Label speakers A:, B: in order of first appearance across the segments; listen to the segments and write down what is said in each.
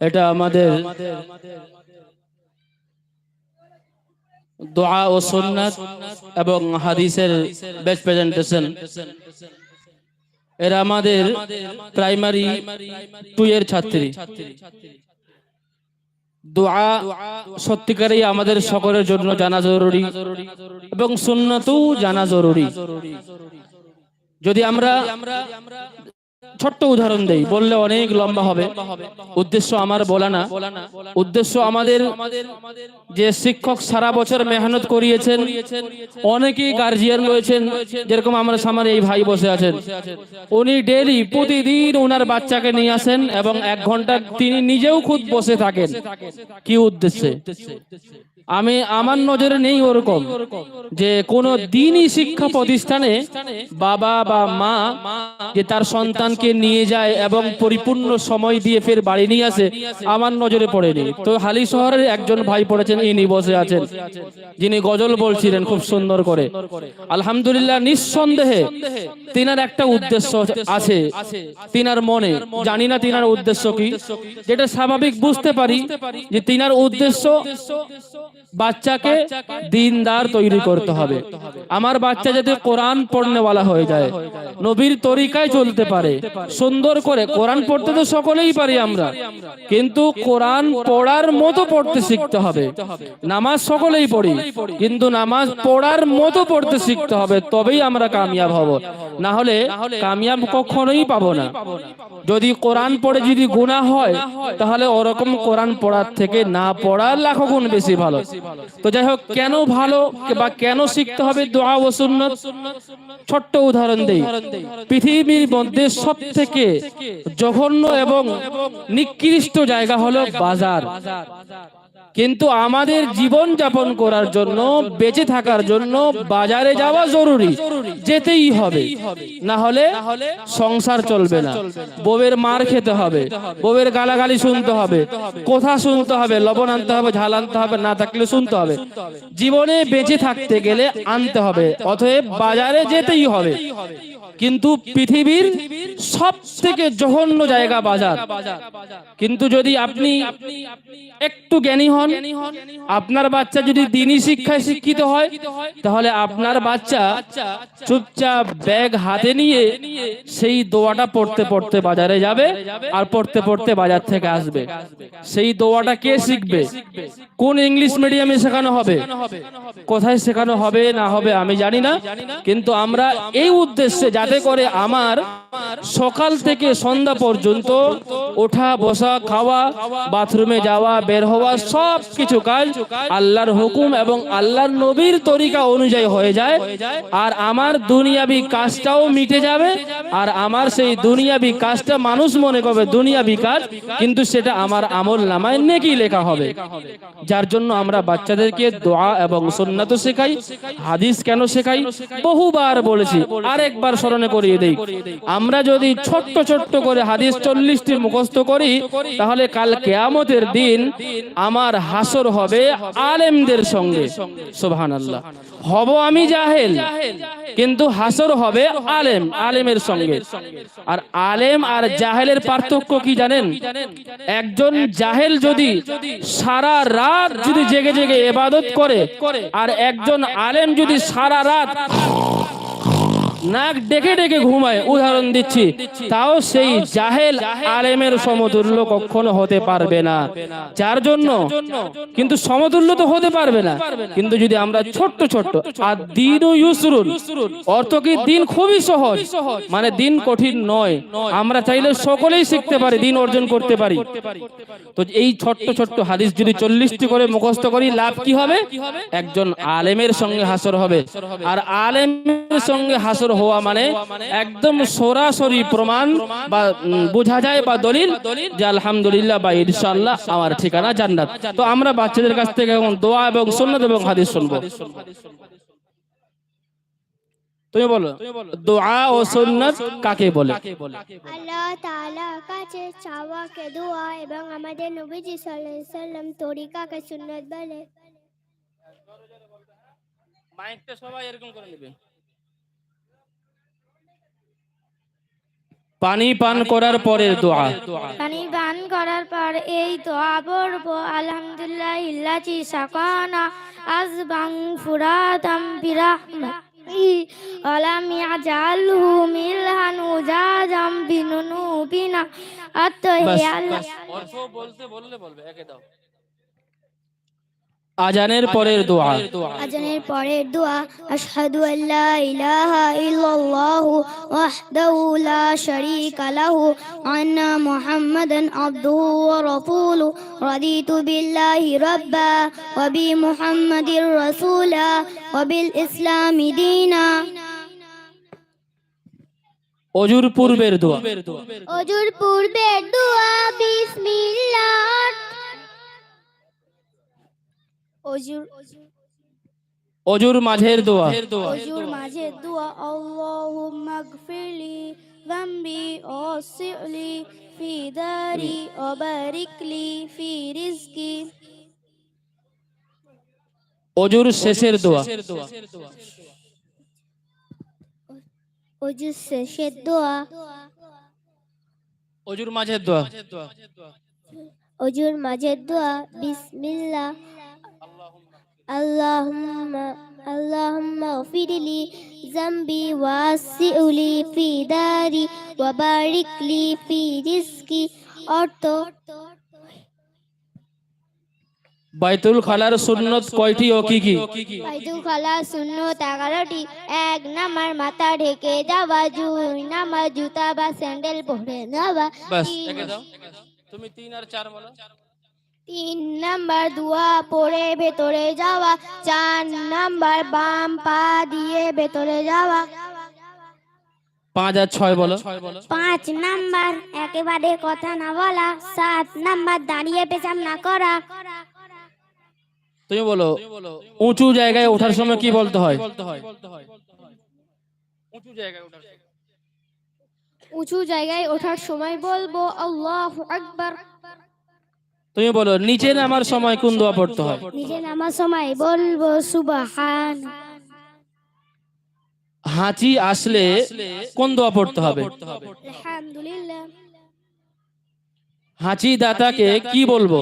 A: এটা আমাদের দোয়া ও সুন্নাত এবং হাদিসের বেস্ট প্রেজেন্টেশন এরা আমাদের প্রাইমারি টু এর ছাত্রী। দোয়া সত্যিকারই আমাদের সকলের জন্য জানা জরুরি এবং সুন্নাতও জানা জরুরি। যদি আমরা ছোট্ট উদাহরণ দেই, বললে অনেক লম্বা হবে। উদ্দেশ্য আমার বলা না। উদ্দেশ্য আমাদের যে শিক্ষক সারা বছর মেহনত করিয়েছেন, অনেকেই গার্জিয়ান রয়েছেন, যেরকম আমার সামনে এই ভাই বসে আছেন। উনি ডেলি প্রতিদিন ওনার বাচ্চাকে নিয়ে আসেন এবং এক ঘণ্টা তিনি নিজেও খুদ বসে থাকেন। কি উদ্দেশ্যে? আমি আমার নজরে নেই ওরকম যে কোন দিনই শিক্ষা প্রতিষ্ঠানে বাবা বা মা যে তার সন্তানকে নিয়ে যায় এবং পরিপূর্ণ সময় দিয়ে ফের বাড়ি নিয়ে আসে, আমার নজরে পড়েনি। তো হালি শহরের একজন ভাই পড়েছেন, ইনি বসে আছেন। যিনি গজল বলছিলেন খুব সুন্দর করে। আলহামদুলিল্লাহ, নিঃসন্দেহে তিনার একটা উদ্দেশ্য আছে, তিনার মনে। জানি না তিনার উদ্দেশ্য কি, যেটা স্বাভাবিক বুঝতে পারি যে তিনার উদ্দেশ্য বাচ্চাকে দিনদার তৈরি করতে হবে। আমার বাচ্চা যদি কোরআন বলা হয়ে যায় নবীর তরিকায় চলতে পারে। সুন্দর করে কোরআন পড়তে তো সকলেই পারি আমরা। কিন্তু কোরআন পড়ার মতো পড়তে শিখতে হবে। নামাজ সকলেই পড়ি। কিন্তু নামাজ পড়ার মতো পড়তে শিখতে হবে তবেই আমরা কামিয়াব হব। না হলে কামিয়াব কখনোই পাবো না। যদি কোরআন পড়ে যদি গুণা হয় তাহলে ওরকম কোরআন পড়ার থেকে না পড়ার লাখো গুণ বেশি ভালো। তো যাই হোক কেন ভালো বা কেন শিখতে হবে দোয়া ও সুন্নত ছোট্ট উদাহরণ দেই পৃথিবীর মধ্যে সব থেকে জঘন্য এবং নিকৃষ্ট জায়গা হলো বাজার। কিন্তু আমাদের জীবন যাপন করার জন্য বেঁচে থাকার জন্য বাজারে যাওয়া জরুরি। যেতেই হবে। না হলে সংসার চলবে না। বউয়ের মার খেতে হবে। বউয়ের গালাগালি শুনতে হবে। কথা শুনতে হবে লবণ আনতে হবে ঝাল আনতে হবে না থাকলে শুনতে হবে। জীবনে বেঁচে থাকতে গেলে আনতে হবে। অতএব বাজারে যেতেই হবে। কিন্তু পৃথিবীর সব থেকে জঘন্য জায়গা বাজার। কিন্তু যদি আপনি একটু জ্ঞানী হন, আপনার বাচ্চা যদি দিনই শিক্ষায় শিক্ষিত হয়, তাহলে আপনার বাচ্চা চুপচাপ ব্যাগ হাতে নিয়ে সেই দোয়াটা পড়তে পড়তে বাজারে যাবে আর পড়তে পড়তে বাজার থেকে আসবে। সেই দোয়াটা কে শিখবে? কোন ইংলিশ মিডিয়ামে শেখানো হবে? কোথায় শেখানো হবে না হবে আমি জানি না। কিন্তু আমরা এই উদ্দেশ্যে যাতে করে আমার সকাল থেকে সন্ধ্যা পর্যন্ত ওঠা, বসা, খাওয়া, বাথরুমে যাওয়া, বের হওয়া সব কিছু কাজ আল্লাহর হুকুম এবং আল্লাহর নবীর তরিকা অনুযায়ী হয়ে যায়। আর আমার দুনিয়াবি কাজটাও মিটে যাবে আর আমার সেই দুনিয়াবি কাজটা মানুষ মনে করবে দুনিয়াবি কাজ, কিন্তু সেটা আমার আমল নামায় নেকি লেখা হবে। যার জন্য আমরা বাচ্চাদেরকে দোয়া এবং সুন্নাত শেখাই, হাদিস কেন শেখাই? বহুবার বলেছি, আরেকবার স্মরণে করিয়ে দেই। আমরা যদি ছোট্ট ছোট্ট করে হাদিস চল্লিশটি মুখস্থ করি, তাহলে কাল কেয়ামতের দিন আমার হাসর হবে আলেমদের সঙ্গে। সুবহান আল্লাহ হব আমি জাহেল, কিন্তু হাসর হবে আলেম, আলেমের সঙ্গে। আর আলেম আর জাহেলের পার্থক্য কি জানেন? একজন জাহেল যদি সারা রাত যদি জেগে জেগে এবাদত করে, আর একজন আলেম যদি সারা রাত নাক ডেকে ডেকে ঘুমায়, উদাহরণ দিচ্ছি। তাও সেই জাহেল আলেমের সমতুল্য কখনো হতে পারবে না। যার জন্য? কিন্তু সমতুল্য তো হতে পারবে না। কিন্তু যদি আমরা ছোট্ট ছোট্ট, আর দিন ও ইউসরুন, অর্থ কি দিন খুবই সহজ? মানে দিন কঠিন নয়। আমরা চাইলে সকলেই শিখতে পারি, দিন অর্জন করতে পারি। তো এই ছোট্ট ছোট্ট হাদিস যদি চল্লিশটি করে মুখস্থ করি, লাভ কি হবে? একজন আলেমের সঙ্গে হাসর হবে। আর আলেমের সঙ্গে হাসর হওয়া মানে একদম সরাসরি প্রমাণ বা বোঝা যায় বা দলিল যে আলহামদুলিল্লাহ বা ইনশাআল্লাহ আমার ঠিকানা জান্নাত। তো আমরা বাচ্চাদের কাছ থেকে এখন দোয়া এবং সুন্নাত এবং হাদিস শুনব। তুমি বলো দোয়া ও সুন্নাত কাকে বলে?
B: আল্লাহ তাআলার কাছে চাওয়াকে দোয়া এবং আমাদের নবীজি সাল্লাল্লাহু আলাইহি সাল্লাম তরিকাকে সুন্নাত বলে।
A: মাইকটা সবাই এরকম করে নেবে। পানি পান করার পরের দোয়া।
B: পানি পান করার পর এই দোয়া পড়ব। আলহামদুলিল্লাহ ইল্লাচি সাকানা আজবাং ফুরাতাম বিরাহমাতি আলাম ইয়াজালহু মিলহান উজাজাম বিনুনুবিনা। আত হে আল্লাহ
A: বলতে বললে বলবে একে দাও। আজানের পরের দোয়া।
B: আজানের পরের দোয়া আশহাদু আল্লা ইলাহা ইল্লাল্লাহু ওয়াহদাহু লা শারীকা লাহু আন্না মুহাম্মাদান আবদুহু ওয়া রাসূলুহু। রাদিতু বিল্লাহি রাব্বা ওয়া বি মুহাম্মাদির রাসূলা ওয়া বিল ইসলামি দীনা।
A: অজুর পূর্বের দোয়া।
B: অজুর পূর্বের দোয়া বিসমিল্লাহ। অজুর
A: অজুর মাঝের দোয়া।
B: অজুর মাঝে দোয়া। আল্লাহুম্মা গফিরলি যামবি ওয়াসি'লি ফি দারি ওয়া বারিকলি ফি রিজকি।
A: অজুর শেষের দোয়া।
B: অজুর শেষের দোয়া।
A: অজুর মাঝের দোয়া।
B: অজুর মাঝের দোয়া। বিসমিল্লাহ। আল্লাহুম্মা আল্লাহুম্মা গফিরলি যামবি ওয়াসি'লি ফি দারি ওয়া বারিকলি ফি রিজকি অর্থ
A: বাইতুল খালার সুন্নত কয়টি ও কি কি?
B: বাইতুল খালা সুন্নত এগারোটি। এক নামার মাথা ঢেকে যাওয়া দুই নামার জুতা বা স্যান্ডেল পরে
A: বাস দাও। তুমি তিন আর চার বলো।
B: তিন নাম্বার দুয়া পড়ে ভেতরে যাওয়া চার নাম্বার বাম পা দিয়ে ভেতরে যাওয়া।
A: পাঁচ আর ছয় বলো।
B: পাঁচ নাম্বার একেবারে কথা না বলা। সাত নাম্বার দাঁড়িয়ে পেছাম না করা।
A: তুমি বলো উঁচু জায়গায় ওঠার সময় কি বলতে হয়? উঁচু জায়গায় ওঠার সময়।
B: উঁচু জায়গায় ওঠার সময় বলব আল্লাহ আকবার।
A: তুমি বলো নিচে নামার সময় কোন দোয়া পড়তে হয়?
B: নিজে নামার সময় বলব সুবাহান।
A: হাঁচি আসলে কোন দোয়া পড়তে হবে?
B: আলহামদুলিল্লাহ।
A: হাঁচি দাতাকে কি বলব?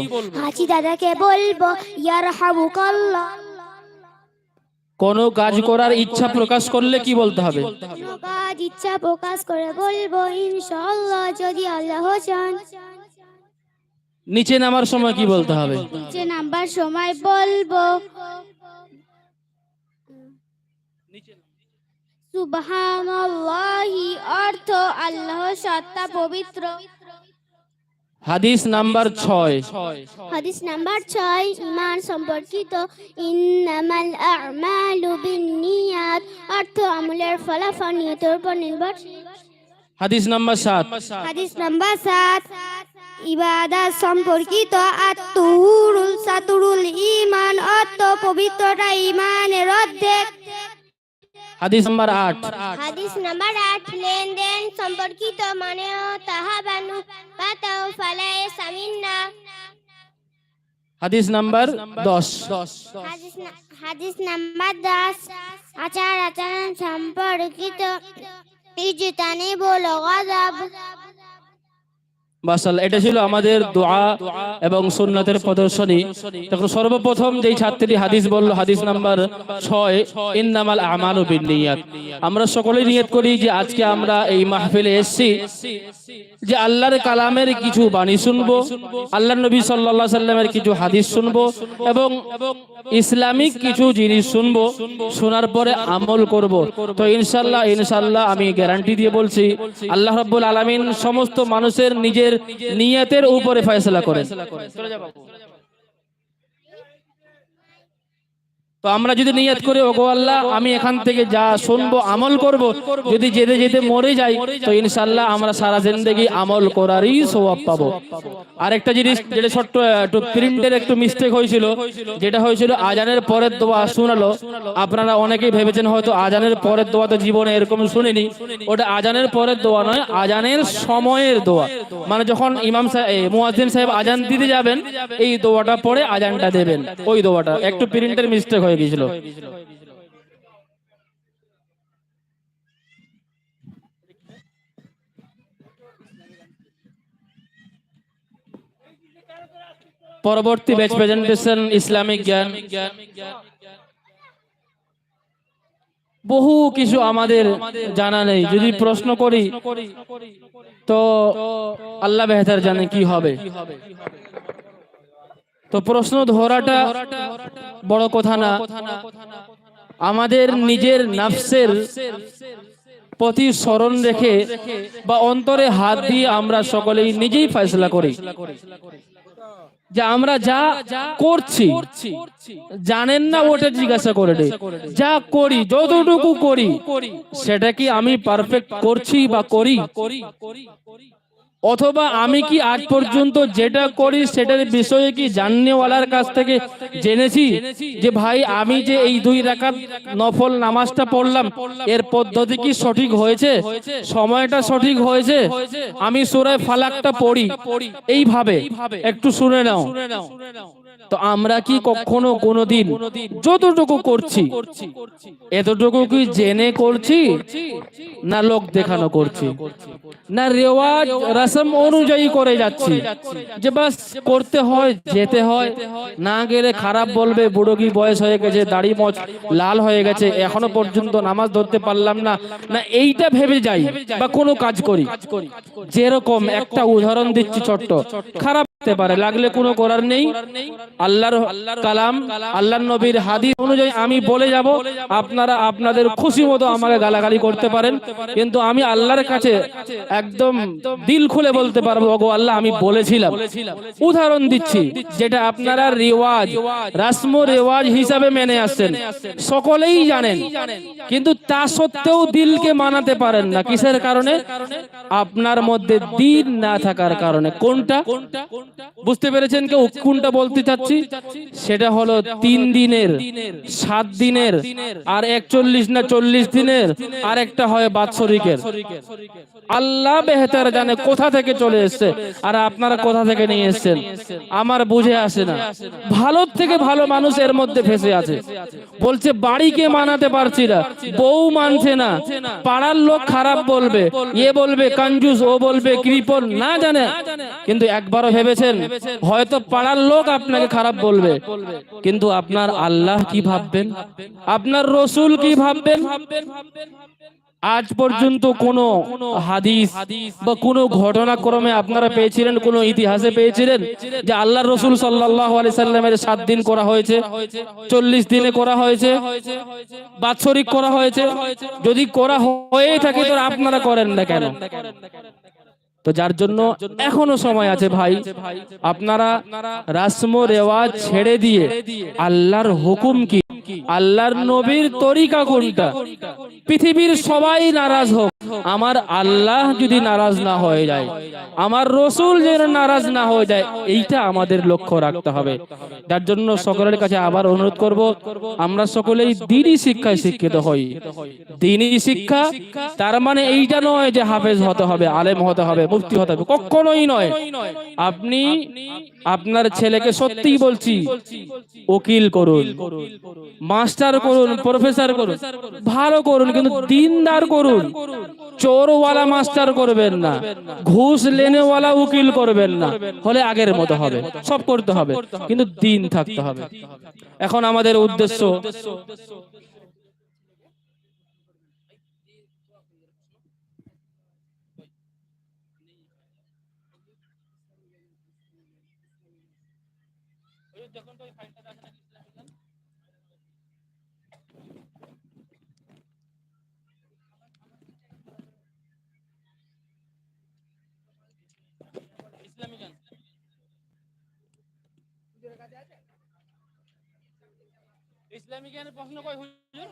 B: হাঁচি দাদাকে বলব
A: কোনো কাজ করার ইচ্ছা প্রকাশ করলে কি বলতে হবে?
B: কাজ ইচ্ছা প্রকাশ করে বলব ইনশাআল্লাহ যদি আল্লাহ চান।
A: নিচে নামার সময় কি বলতে হবে?
B: নিচে নাম্বার সময় বলব সুবহানাল্লাহি অর্থ আল্লাহ সত্তা পবিত্র।
A: হাদিস নাম্বার ছয়।
B: হাদিস নাম্বার ছয় ইমান সম্পর্কিত। ইন্নামাল আমালু বিন্নিয়াত অর্থ আমলের ফলাফল নিয়তের উপর নির্ভরশীল।
A: হাদিস নাম্বার সাত।
B: হাদিস নাম্বার সাত। ইবাদত সম্পর্কিত আত্মহুরুল সাতুরুল ইমান অর্থ পবিত্রতা ইমানের অর্ধেক।
A: হাদিস নাম্বার আট।
B: হাদিস নাম্বার আট লেনদেন সম্পর্কিত মানে তাহা বানু পাতাও ফালায় সামিন্না
A: হাদিস নাম্বার দশ।
B: হাদিস হাদিস নাম্বার দশ আচার আচরণ সম্পর্কিত। ইজতানি বলো গজব
A: বাসাল এটা ছিল আমাদের দোয়া এবং সুন্নতের প্রদর্শনী। তখন সর্বপ্রথম যেই ছাত্রী হাদিস বলল, হাদিস নাম্বার ছয়, ইন্নামাল আমালু বিন্নিয়াত। আমরা সকলেই নিয়ত করি যে আজকে আমরা এই মাহফিলে এসেছি যে আল্লাহর কালামের কিছু বাণী শুনব আল্লাহ নবী সাল্লাল্লাহু সাল্লামের কিছু হাদিস শুনব এবং ইসলামিক কিছু জিনিস শুনব, শোনার পরে আমল করব। তো ইনশাল্লাহ ইনশাল্লাহ আমি গ্যারান্টি দিয়ে বলছি, আল্লাহ রাব্বুল আলামিন সমস্ত মানুষের নিজের নিয়তের উপরে ফয়সলা করেন। তো আমরা যদি নিয়ত করে, ওগো আল্লাহ, আমি এখান থেকে যা শুনব, আমল করব, যদি যেতে যেতে মরে যাই, তো ইনশাল্লাহ আমরা সারা জিন্দগি আমল করারই সওয়াব পাবো। আরেকটা জিনিস যেটা ছোট্ট, একটু প্রিন্টের একটু মিস্টেক হয়েছিল, যেটা হয়েছিল, আজানের পরের দোয়া শোনালো। আপনারা অনেকেই ভেবেছেন হয়তো আজানের পরের দোয়া তো জীবনে এরকম শুনিনি। ওটা আজানের পরের দোয়া নয়, আজানের সময়ের দোয়া। মানে যখন ইমাম সাহেব মুয়াজ্জিন সাহেব আজান দিতে যাবেন, এই দোয়াটা পরে আজানটা দেবেন। ওই দোয়াটা, একটু প্রিন্টের মিস্টেক হয়ে গিয়েছিল পরবর্তী ব্যাচ প্রেজেন্টেশন ইসলামিক জ্ঞান বহু কিছু আমাদের জানা নেই। যদি প্রশ্ন করি, তো আল্লাহ বেহতার জানে কি হবে। তো প্রশ্ন ধরাটা বড় কথা না। আমাদের নিজের নাফসের প্রতি স্মরণ রেখে বা অন্তরে হাত দিয়ে আমরা সকলেই নিজেই ফয়সলা করি। যে আমরা যা করছি, জানেন না ওটা জিজ্ঞাসা করে যা করি, যতটুকু করি, সেটা কি আমি পারফেক্ট করছি বা করি? অথবা আমি কি আজ পর্যন্ত যেটা করি সেটার বিষয়ে কি জাননেওয়ালার কাছ থেকে জেনেছি যে ভাই আমি যে এই দুই রাকাত নফল নামাজটা পড়লাম এর পদ্ধতি কি সঠিক হয়েছে? সময়টা সঠিক হয়েছে? আমি সুরায় ফালাকটা পড়ি। এইভাবে একটু শুনে নাও। তো আমরা কি কখনো কোনোদিন যতটুকু করছি এতটুকু কি জেনে করছি? না লোক দেখানো করছি। না রেওয়াজ রসম অনুযায়ী করে যাচ্ছি। যে বাস করতে হয় যেতে হয়। না গেলে খারাপ বলবে বুড়ো কি বয়স হয়ে গেছে দাড়ি মচ লাল হয়ে গেছে এখনও পর্যন্ত নামাজ ধরতে পারলাম না। না। এইটা ভেবে যাই বা কোনো কাজ করি। যেরকম একটা উদাহরণ দিচ্ছি ছোট্ট। খারাপ হতে পারে। লাগলে কোনো করার নেই। আল্লাহর কালাম, আল্লাহর নবীর হাদিস অনুযায়ী আমি বলে যাব, আপনারা আপনাদের খুশি মতো আমাকে গালাগালি করতে পারেন। কিন্তু আমি আল্লাহর কাছে একদম দিল খুলে বলতে পারব, ওগো আল্লাহ, আমি বলেছিলাম। উদাহরণ দিচ্ছি, যেটা আপনারা রেওয়াজ, রাসম রেওয়াজ হিসাবে মেনে আসছেন। সকলেই জানেন, কিন্তু তা সত্ত্বেও দিলকে মানাতে পারেন না। কিসের কারণে? আপনার মধ্যে দিন না থাকার কারণে। কোনটা কোনটা? বুঝতে পেরেছেন কেউ কোনটা বলতে চাচ্ছি? সেটা হলো তিন দিনের সাত দিনের আর একচল্লিশ না চল্লিশ দিনের আর একটা হয় বাৎসরিকের। আল্লাহ বেহতার জানে কোথা থেকে চলে এসছে আর আপনারা কোথা থেকে নিয়ে এসছেন? আমার বুঝে আসে না। ভালো থেকে ভালো মানুষ এর মধ্যে ফেসে আছে। বলছে বাড়িকে মানাতে পারছি না। বউ মানছে না। পাড়ার লোক খারাপ বলবে এ বলবে কঞ্জুস ও বলবে কৃপন না জানে। কিন্তু একবারও ভেবেছেন? হয়তো পাড়ার লোক আপনাকে খারাপ বলবে। কিন্তু আপনার আল্লাহ কি ভাববেন? আপনার রসুল কি ভাববেন? আজ পর্যন্ত কোন হাদিস বা কোন ঘটনাক্রমে আপনারা পেয়েছিলেন, কোন ইতিহাসে পেয়েছিলেন যে আল্লাহ রসুল সাল্লাহ সাল্লামের সাত দিন করা হয়েছে, চল্লিশ দিনে করা হয়েছে, বাৎসরিক করা হয়েছে? যদি করা হয়ে থাকে, তো আপনারা করেন না কেন? তো যার জন্য এখনও সময় আছে ভাই, আপনারা রাসম রেওয়াজ ছেড়ে দিয়ে আল্লাহর হুকুম কি? আল্লাহর নবীর তরিকা কোনটা? পৃথিবীর সবাই নারাজ হোক, আমার আল্লাহ যদি নারাজ না হয়ে যায়, আমার রসুল যেন নারাজ না হয়ে যায়, এইটা আমাদের লক্ষ্য রাখতে হবে। যার জন্য সকলের কাছে আবার অনুরোধ করব, আমরা সকলেই দিনই শিক্ষায় শিক্ষিত হই। দিনই শিক্ষা, তার মানে এইটা নয় যে হাফেজ হতে হবে, আলেম হতে হবে মুফতি হতে হবে। কখনোই নয়। আপনি আপনার ছেলেকে সত্যিই বলছি, উকিল করুন, মাস্টার করুন, প্রফেসর করুন, ভালো করুন, কিন্তু দিনদার করুন। চোরওয়ালা মাস্টার করবেন না, ঘুষ লেনেওয়ালা উকিল করবেন না। হলে আগের মতো হবে, সব করতে হবে, কিন্তু দিন থাকতে হবে। এখন আমাদের উদ্দেশ্য ইসলামী জ্ঞানের প্রশ্ন কই হুজুর?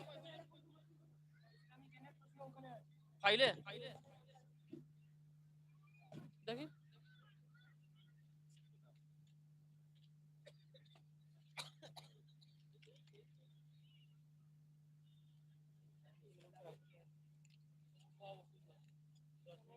A: ফাইলে? দেখি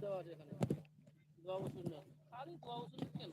A: দেওয়া আছে এখানে দোয়া বসুন না খালি দোয়া বসুন কেন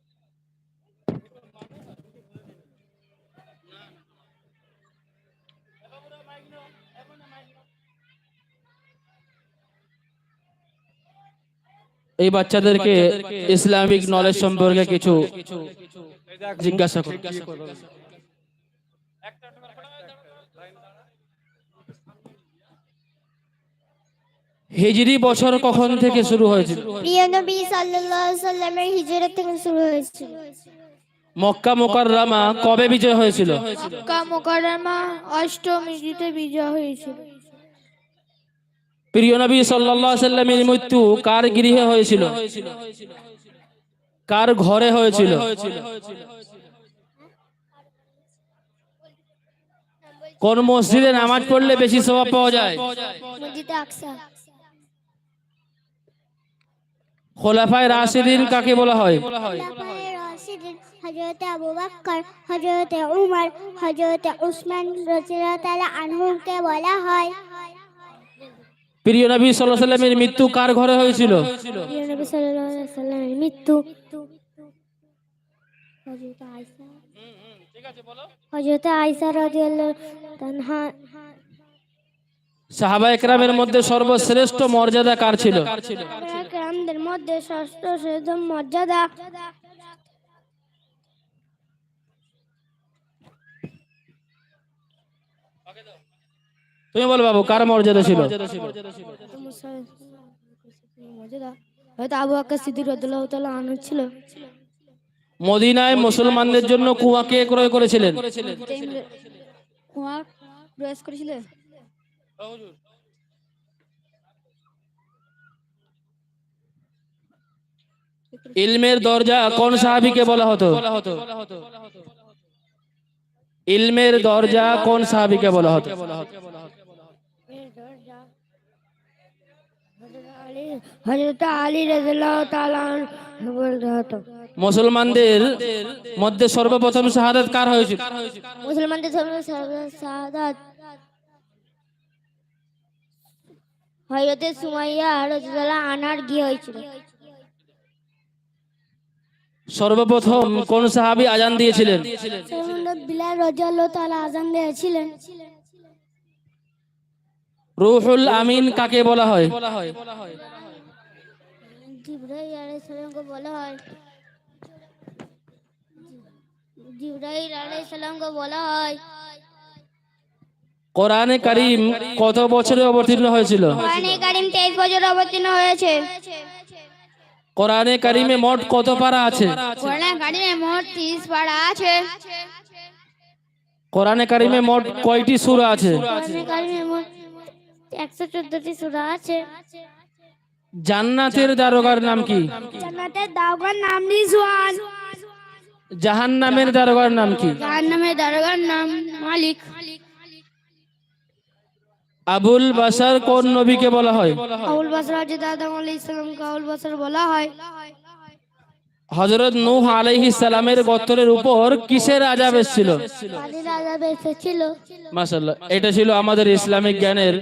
A: এই বাচ্চাদেরকে ইসলামিক নলেজ সম্পর্কে কিছু জিজ্ঞাসা করুন হিজরি বছর কখন থেকে শুরু হয়েছিল?
B: প্রিয় নবী সাল্লাল্লাহু আলাইহি সাল্লামের হিজরত থেকে শুরু হয়েছিল।
A: মক্কা মোকাররমা কবে বিজয় হয়েছিল?
B: মক্কা মুকাররমা অষ্টম হিজরিতে বিজয় হয়েছিল।
A: প্রিয় নবী সাল্লামের মৃত্যু কার গৃহে হয়েছিল? কার ঘরে হয়েছিল? কোন মসজিদে নামাজ পড়লে বেশি স্বভাব পাওয়া যায়? খোলাফায় রাশিদিন কাকে বলা হয়?
B: হযরত আবু বকর হযরত উমর হযরত উসমান তাআলা আনহুকে বলা হয়।
A: প্রিয় নবী সাল্লামের মৃত্যু কার ঘরে হয়েছিল?
B: মৃত্যু।
A: সাহাবা একরামের মধ্যে সর্বশ্রেষ্ঠ মর্যাদা কার ছিল?
B: মধ্যে মর্যাদা
A: তুমি বলো বাবু কার মর্যাদা ছিল?
B: হয়তো আবু বকর সিদ্দিক রাদিয়াল্লাহু তাআলা আনহু ছিল।
A: মদিনায় মুসলমানদের জন্য কুয়া কে ক্রয় করেছিলেন?
B: কুয়া করেছিলেন
A: ইলমের দরজা কোন সাহাবীকে বলা হতো? ইলমের দরজা কোন সাহাবীকে বলা হতো?
B: হযরত আলী রাদিয়াল্লাহু তাআলা আনহু হতো।
A: মুসলমানদের মধ্যে সর্বপ্রথম শাহাদাত কার হয়েছিল?
B: মুসলমানদের সামনে শাহাদাত হযরত সুমাইয়া রাদিয়াল্লাহু আনহার কি হয়েছিল।
A: সর্বপ্রথম কোন সাহাবী আজান দিয়েছিলেন?
B: বিলাল রাদিয়াল্লাহু তাআলা আযান দিয়েছিলেন।
A: রুহুল আমিন কাকে বলা হয়?
B: জিবরাইল আলাইহিস সালামকে বলা হয়। জিবরাইল আলাইহিস সালামকে বলা হয়।
A: কোরআনে কারিম কত বছরে অবতীর্ণ হয়েছিল?
B: কোরআনে কারীম 23 বছর অবতীর্ণ হয়েছে।
A: কোরআনে কারিমে মোট কত পারা আছে?
B: কোরআনে কারীমে মোট 30 পারা আছে।
A: কোরআনে কারিমে মোট কয়টি সূরা আছে?
B: কোরআনে কারীমে মোট 114টি সূরা আছে।
A: জান্নাতের দারোগার নাম কি?
B: জান্নাতের দারোগার নাম রিজওয়ান
A: জাহান্নামের দারোগার নাম কি?
B: জাহান্নামের দারোগার নাম মালিক।
A: আবুল বাসার কোন নবীকে বলা হয়?
B: আউল বাসর হযরত আদম আলাইহিস সালামকে আউল বাসর বলা হয়।
A: হযরত নূহ আলাইহিস সালামের গোত্রের উপর কিসের আযাব এসেছিল?
B: পানির আযাব এসেছিল।
A: মাশাআল্লাহ এটা ছিল আমাদের ইসলামিক জ্ঞানের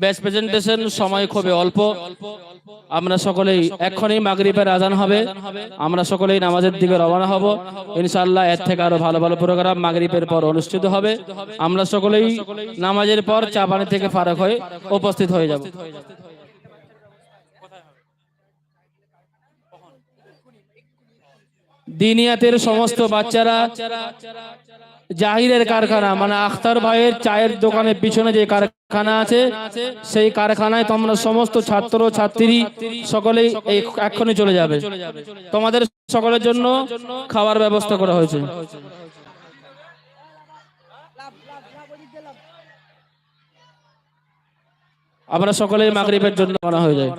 A: ব্যাচ প্রেজেন্টেশন সময় খুবই অল্প। আমরা সকলেই এক্ষুনি মাগরিবের আজান হবে। আমরা সকলেই নামাজের দিকে রওনা হব। ইনশাআল্লাহ, এর থেকে আরও ভালো ভালো প্রোগ্রাম মাগরিবের পর অনুষ্ঠিত হবে। আমরা সকলেই নামাজের পর চা পানি থেকে ফারাক হয়ে উপস্থিত হয়ে যাব। দিনিয়াতের সমস্ত বাচ্চারা জাহিরের কারখানা মানে আখতার ভাইয়ের চায়ের দোকানের পিছনে যে কারখানা আছে, সেই কারখানায় তোমরা সমস্ত ছাত্র, ছাত্রী সকলেই এক্ষুনি চলে যাবে। তোমাদের সকলের জন্য খাওয়ার ব্যবস্থা করা হয়েছে। আমরা সকলেই মাগরিবের জন্য রওনা হয়ে যায়